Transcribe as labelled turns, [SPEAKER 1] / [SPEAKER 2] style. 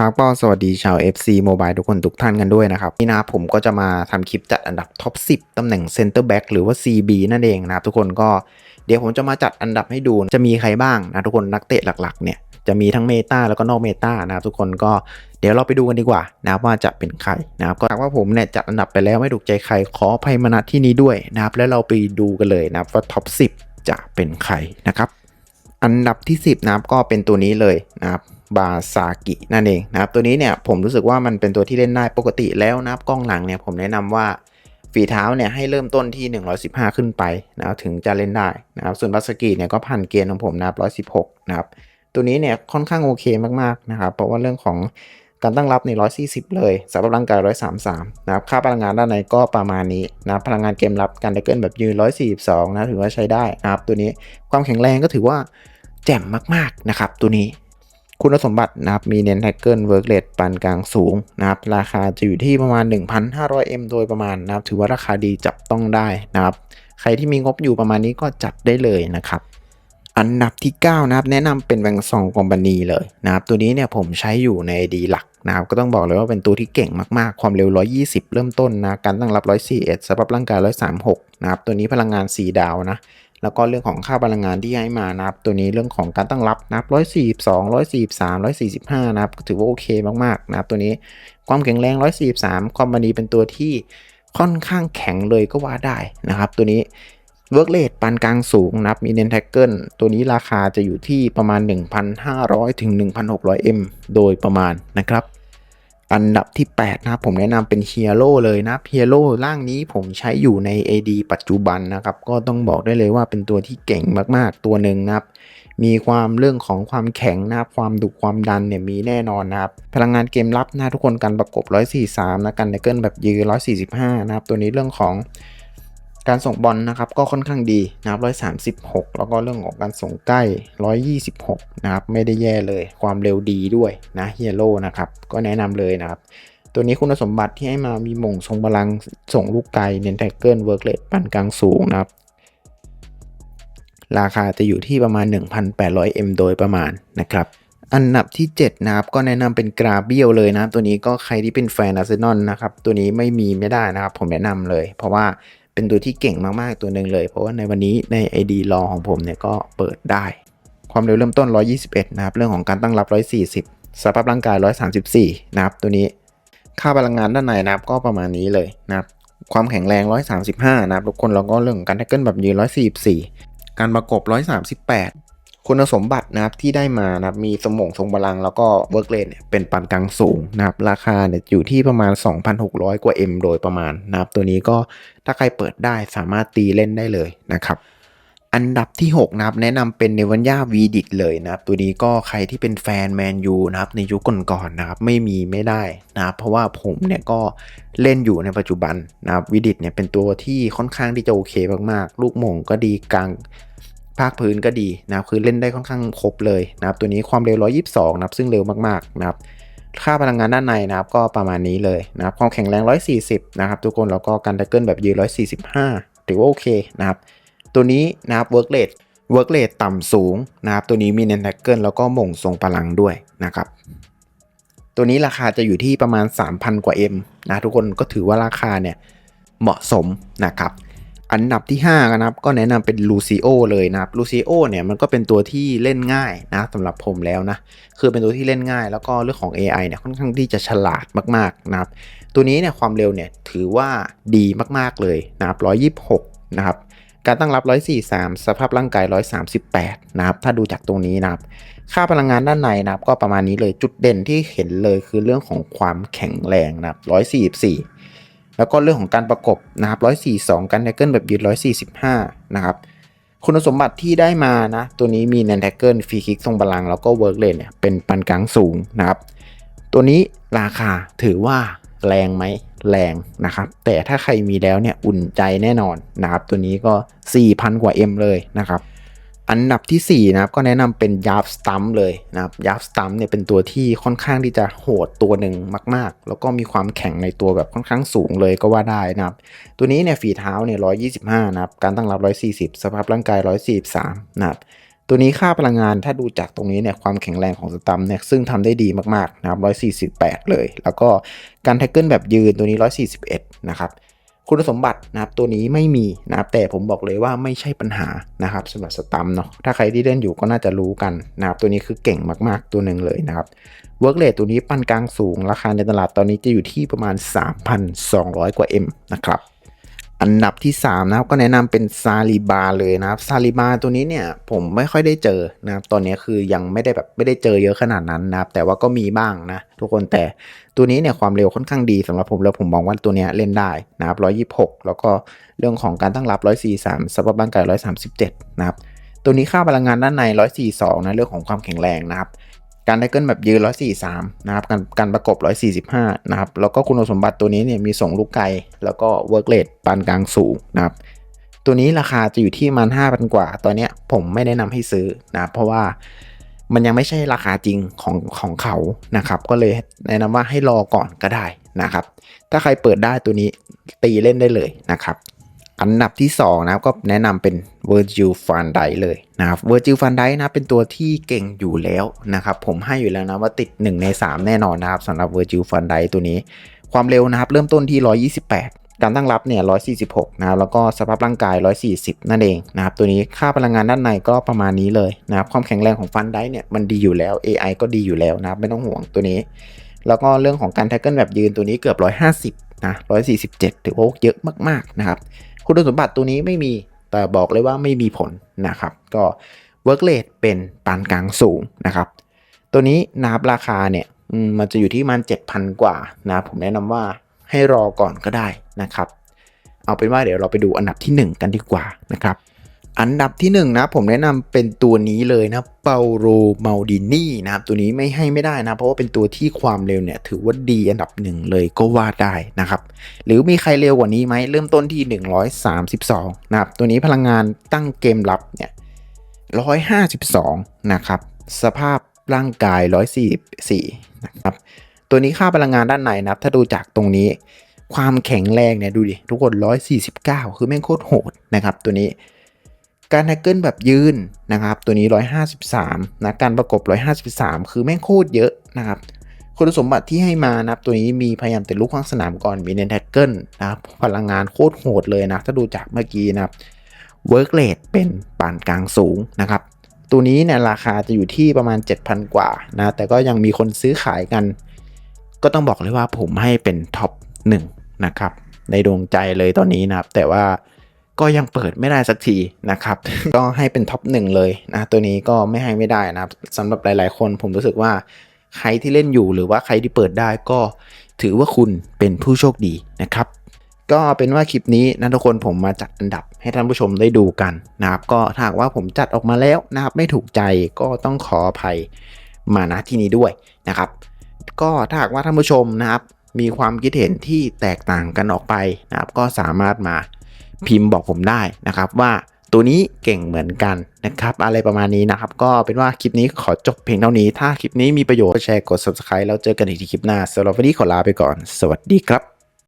[SPEAKER 1] ครับก็สวัสดีชาว FC Mobile ทุกคนทุกท่านกันด้วยนะครับนี่นะครับผมก็จะมาทำคลิปจัดอันดับท็อป 10ตำแหน่ง Center Back หรือว่า CB นั่นเองนะครับทุกคนก็เดี๋ยวผมจะมาจัดอันดับให้ดูจะมีใครบ้างนะทุกคนนักเตะหลักๆเนี่ยจะมีทั้งเมตาแล้วก็นอกเมตานะครับทุกคนก็เดี๋ยวเราไปดูกันดีกว่านะครับว่าจะเป็นใครนะครับก็หากว่าผมเนี่ยจัดอันดับไปแล้วไม่ถูกใจใครขออภัยมาณที่นี้ด้วยนะครับแล้วเราไปดูกันเลยนะครับว่าท็อป 10 จะเป็นใครนะครับอันดับที่ 10 นะครับก็เป็นตัวนี้เลยนะครับ บาซากินั่นเองนะครับตัวนี้เนี่ยผมรู้สึกว่ามันเป็นตัวที่เล่นได้ปกติแล้วนะครับกล้องหลังเนี่ยผมแนะนำว่าฝีเท้าเนี่ยให้เริ่มต้นที่ 115 ขึ้นไปนะครับถึงจะเล่นได้นะครับส่วนบาซากิเนี่ยก็ผ่านเกณฑ์ของผมนะครับ116 นะครับตัวนี้เนี่ยค่อนข้างโอเคมากๆนะครับเพราะว่าเรื่องของการตั้งรับใน 140 เลยสำหรับร่างกาย 133 นะครับ ค่าพลังงานด้านในก็ประมาณนี้นะพลังงานเกมรับการไดเกิลแบบยืน 142 นะ ถือว่าใช้ได้นะครับ ตัวนี้ความแข็งแรงก็ถือว่าแจ่มมาก ๆ นะครับ ตัวนี้ คุณสมบัตินะครับมีเน้นแท็กเกิลเวิร์กเลทปานกลางสูงนะครับราคาจะอยู่ที่ประมาณ 1,500M โดยประมาณนะครับถือว่าราคาดีจับต้องได้นะครับ ใครที่มีงบอยู่ประมาณนี้ก็จัดได้เลยนะครับอันดับที่ 9 นะครับ แนะนำเป็นแวงซองคอมพานีเลยนะครับ ตัวนี้เนี่ยผมใช้อยู่ในดีหลักนะครับ ก็ต้องบอกเลยว่าเป็นตัวที่เก่งมากๆ ความเร็ว 120 เริ่มต้นนะ การตั้งรับ 141สภาพร่างกาย 136 นะครับ ตัวนี้พลังงาน 4 ดาวนะ แล้วก็เรื่องของค่าพลังงานที่ให้มานะครับ ตัวนี้เรื่องของการตั้งรับนะครับ142 143 145นะครับถือว่าโอเคมากๆนะครับ ตัวนี้ความแข็งแรง143คอมพานีเป็นตัวที่ค่อนข้างแข็งเลยก็ว่าได้นะครับ ตัวนี้เวิร์กเลทปานกลางสูงนะครับมีเนนแท็กเกิลตัวนี้ราคาจะอยู่ที่ประมาณ 1,500 ถึง 1,600M โดยประมาณนะครับ อันดับที่ 8 นะครับ ผมแนะนำเป็นเฮียโร่เลยนะเฮียโร่ร่างนี้ผมใช้อยู่ใน AD ปัจจุบันนะครับ ก็ต้องบอกได้เลยว่าเป็นตัวที่เก่งมากๆตัวหนึ่งนะครับ มีความเรื่องของความแข็งนะครับความดุความดันเนี่ยมีแน่นอนนะครับ พลังงานเกมรับนะทุกคนการประกบ 143 นะกันไดเกิลแบบยืน145 นะครับ ตัวนี้เรื่องของ การส่งบอลนะครับก็ค่อนข้างดีนะครับ136 แล้วก็เรื่องของการส่งใกล้ 126 นะครับไม่ได้แย่เลยความเร็วดีด้วยนะเฮียโร่นะครับก็แนะนำเลยนะครับตัวนี้คุณสมบัติที่ให้มามีมงทรงพลังส่งลูกไกลเน้นแท็กเกิลเวิร์กเลทปานกลางสูงนะครับ ราคาจะอยู่ที่ประมาณ 1,800M โดยประมาณนะครับ อันดับที่ 7 นะครับ ก็แนะนำเป็นกราเบียลเลยนะครับ ตัวนี้ก็ใครที่เป็นแฟนอาร์เซนอลนะครับ ตัวนี้ไม่มีไม่ได้นะครับ ผมแนะนำเลย เพราะว่า เป็นตัวที่เก่งมากๆตัวหนึ่งเลย เพราะว่าในวันนี้ใน ID รอของผมเนี่ยก็เปิดได้ ความเร็วเริ่มต้น 121 นะครับ เรื่องของการตั้งรับ 140 สภาพร่างกาย 134 นะครับ ตัวนี้ ค่าพลังงานด้านในนะครับก็ประมาณนี้เลยนะครับ ความแข็งแรง 135 นะครับทุกคนแล้วก็เรื่องของการแท็กเกิลแบบยืน 144 การประกบ 138 คุณสมบัตินะครับที่ได้มานะครับมีสมองทรงพลังแล้วก็เวิร์กเลนเนี่ยเป็นปานกลางสูงนะครับราคาเนี่ยอยู่ที่ประมาณ 2,600 กว่า M โดยประมาณนะครับตัวนี้ก็ถ้าใครเปิดได้สามารถตีเล่นได้เลยนะครับอันดับที่ 6 นะครับ แนะนำเป็นเนวันยาวีดิตเลยนะครับ ตัวนี้ก็ใครที่เป็นแฟนแมนยูนะครับ ในยุคก่อนๆนะครับ ไม่มีไม่ได้นะครับ เพราะว่าผมเนี่ยก็เล่นอยู่ในปัจจุบันนะครับวีดิตเนี่ยเป็นตัวที่ค่อนข้างที่จะโอเคมากๆ ลูกมงก็ดีกลาง ภาคพื้นก็ดีนะครับคือเล่นได้ค่อนข้างครบเลยนะครับตัวนี้ความเร็ว 122 นะครับซึ่งเร็วมากๆนะครับค่าพลังงานด้านในนะครับก็ประมาณนี้เลยนะครับความแข็งแรง 140 นะครับทุกคนแล้วก็การไดเกิลแบบยืน145 ถือว่าโอเคนะครับตัวนี้นะครับ work rate work rate ต่ำสูงนะครับตัวนี้มีเนนแทกเกิลแล้วก็หม่งทรงพลังด้วยนะครับตัวนี้ราคาจะอยู่ที่ประมาณ 3,000 กว่า M นะทุกคนก็ถือว่าราคาเนี่ยเหมาะสมนะครับ อันดับที่5นะครับก็แนะนำเป็นลูซิโอเลยนะครับลูซิโอเนี่ยมันก็เป็นตัวที่เล่นง่ายนะสำหรับผมแล้วนะคือเป็นตัวที่เล่นง่าย แล้วก็เรื่องของ AI เนี่ยค่อนข้างที่จะฉลาดมากๆนะครับตัวนี้เนี่ยความเร็วเนี่ยถือว่าดีมากๆเลยนะครับ126 นะครับการตั้งรับ 143 สภาพร่างกาย 138 นะครับ ถ้าดูจากตรงนี้นะครับ ค่าพลังงานด้านในนะครับ ก็ประมาณนี้เลย จุดเด่นที่เห็นเลยคือเรื่องของความแข็งแรงนะครับ 144 แล้วก็เรื่องของการประกบนะครับ142 กันแท็กเกิลแบบยืน145 นะครับ คุณสมบัติที่ได้มานะ ตัวนี้มีแนนแท็กเกิลฟรีคิกทรงพลังแล้วก็เวิร์กเลนเนี่ยเป็นปานกลางสูงนะครับ ตัวนี้ราคาถือว่าแรงไหมแรงนะครับ แต่ถ้าใครมีแล้วเนี่ยอุ่นใจแน่นอนนะครับ ตัวนี้ก็ 4,000 กว่า M เลยนะครับ อันดับทีสี่ 4 นะครับ ก็แนะนำเป็นยาร์ฟสตัมเลยนะครับยาร์ฟสตัมเนี่ยเป็นตัวที่ค่อนข้างที่จะโหดตัวหนึ่งมาก ๆ แล้วก็มีความแข็งในตัวแบบค่อนข้างสูงเลยก็ว่าได้นะครับ ตัวนี้เนี่ยฝีเท้าเนี่ย125นะครับ การตั้งรับ 140 สภาพร่างกาย 143 นะครับตัวนี้ค่าพลังงานถ้าดูจากตรงนี้เนี่ยความแข็งแรงของสตัมเนี่ยซึ่งทำได้ดีมากๆนะครับ148 เลย แล้วก็การแท็กเกิลแบบยืนตัวนี้ 141 นะครับ คุณสมบัตินะครับตัวนี้ไม่มีนะครับแต่ผมบอกเลยว่าไม่ใช่ปัญหานะครับสำหรับสตัมเนาะถ้าใครที่เล่นอยู่ก็น่าจะรู้กันนะครับตัวนี้คือเก่งมากๆตัวหนึ่งเลยนะครับเวิร์กเลทตัวนี้ปันกลางสูงราคาในตลาดตอนนี้จะอยู่ที่ประมาณ 3,200 กว่า M นะครับ อันดับที่ 3 นะครับก็แนะนำเป็นซาลิบาเลยนะครับซาลิบาตัวนี้เนี่ยผมไม่ค่อยได้เจอนะครับตอนนี้คือยังไม่ได้แบบไม่ได้เจอเยอะขนาดนั้นนะครับแต่ว่าก็มีบ้างนะทุกคนแต่ตัวนี้เนี่ยความเร็วค่อนข้างดีสำหรับผมแล้วผมมองว่าตัวนี้เล่นได้นะครับ126 แล้วก็เรื่องของการตั้งรับ 143สภาพร่างกาย137 นะครับตัวนี้ค่าพลังงานด้านใน 142 นะเรื่องของความแข็งแรงนะครับ การไดเกิลแบบยืน 143 นะครับ การการประกบ 145 นะครับ แล้วก็คุณสมบัติตัวนี้เนี่ยมีส่งลูกไกล แล้วก็เวิร์กเลทปานกลางสูงนะครับ ตัวนี้ราคาจะอยู่ที่มัน5,000 กว่า ตอนนี้ผมไม่แนะนำให้ซื้อนะเพราะว่ามันยังไม่ใช่ราคาจริงของของเขานะครับ ก็เลยแนะนำว่าให้รอก่อนก็ได้นะครับ ถ้าใครเปิดได้ตัวนี้ตีเล่นได้เลยนะครับ อันดับที่2นะครับก็แนะนำเป็น Virgil van Dijk เลยนะครับ Virgil van Dijk นะเป็นตัวที่เก่งอยู่แล้วนะครับผมให้อยู่แล้วนะว่าติด 1 ใน 3 แน่นอนนะครับสำหรับ Virgil van Dijk ตัวนี้ ความเร็วนะครับเริ่มต้นที่ 128การตั้งรับเนี่ย 146 นะครับ แล้วก็สภาพร่างกาย 140 นั่นเองนะครับ ตัวนี้ค่าพลังงานด้านในก็ประมาณนี้เลยนะครับ ความแข็งแรงของฟันได้เนี่ย มันดีอยู่แล้ว AI ก็ดีอยู่แล้วนะครับ ไม่ต้องห่วงตัวนี้ แล้วก็เรื่องของการแท็กเกิลแบบยืนตัวนี้เกือบ 150 นะ 147 ถือว่าเยอะมาก ๆ นะครับ คุณสมบัติตัวนี้ไม่มีแต่บอกเลยว่าไม่มีผลนะครับ ก็ work rate เป็นปานกลางสูงนะครับ ตัวนี้นะครับราคาเนี่ยมันจะอยู่ที่ประมัน 7,000 กว่านะ ผมแนะนำว่าให้รอก่อนก็ได้นะครับ เอาเป็นว่าเดี๋ยวเราไปดูอันดับที่ 1 กันดีกว่านะครับ อันดับที่1นะผมแนะนำเป็นตัวนี้เลยนะเปาโรมาดินี่นะครับตัวนี้ไม่ให้ไม่ได้นะ เพราะว่าเป็นตัวที่ความเร็วเนี่ยถือว่าดีอันดับหนึ่งเลยก็ว่าได้นะครับ หรือมีใครเร็วกว่านี้ไหมเริ่มต้นที่ 132 นะครับ ตัวนี้พลังงานตั้งเกมรับเนี่ย152 นะครับ สภาพร่างกาย 144 นะครับ ตัวนี้ค่าพลังงานด้านในนะครับ ถ้าดูจากตรงนี้ ความแข็งแรงเนี่ยดูดิทุกคน 149 คือแม่งโคตรโหดนะครับตัวนี้ การแฮกเกิลแบบยืนนะครับ ตัวนี้ 153นะการประกบ 153 คือแม่งโคตรเยอะนะครับคุณสมบัติที่ให้มานะครับตัวนี้มีพยายามติดลูกข้างสนามก่อนมีเนนแท็กเกิลนะครับพลังงานโคตรโหดเลยนะถ้าดูจากเมื่อกี้นะครับเวิร์กเลทเป็นปานกลางสูงนะครับตัวนี้เนี่ยราคาจะอยู่ที่ประมาณ 7,000 กว่านะแต่ก็ยังมีคนซื้อขายกัน ก็ต้องบอกเลยว่าผมให้เป็นท็อป1นะครับในดวงใจเลยตอนนี้นะครับ แต่ว่า ก็ยังเปิดไม่ได้สักทีนะครับ ก็ให้เป็นท็อปหนึ่งเลยนะตัวนี้ก็ไม่ให้ไม่ได้นะครับสำหรับหลาย ๆ คนผมรู้สึกว่าใครที่เล่นอยู่หรือว่าใครที่เปิดได้ก็ถือว่าคุณเป็นผู้โชคดีนะครับ ก็เป็นว่าคลิปนี้นะทุกคนผมมาจัดอันดับให้ท่านผู้ชมได้ดูกันนะครับก็ถ้าหากว่าผมจัดออกมาแล้วนะครับไม่ถูกใจก็ต้องขออภัยมาณที่นี้ด้วยนะครับ ก็ถ้าหากว่าท่านผู้ชมนะครับมีความคิดเห็นที่แตกต่างกันออกไปนะครับ ก็สามารถมา พิมพ์บอกผมได้นะครับว่าตัวนี้เก่งเหมือนกันนะครับ อะไรประมาณนี้นะครับ ก็เป็นว่าคลิปนี้ขอจบเพียงเท่านี้ ถ้าคลิปนี้มีประโยชน์ก็แชร์กด subscribe แล้วเจอกันอีกที่คลิปหน้าสำหรับวันนี้ขอลาไปก่อน สวัสดีครับ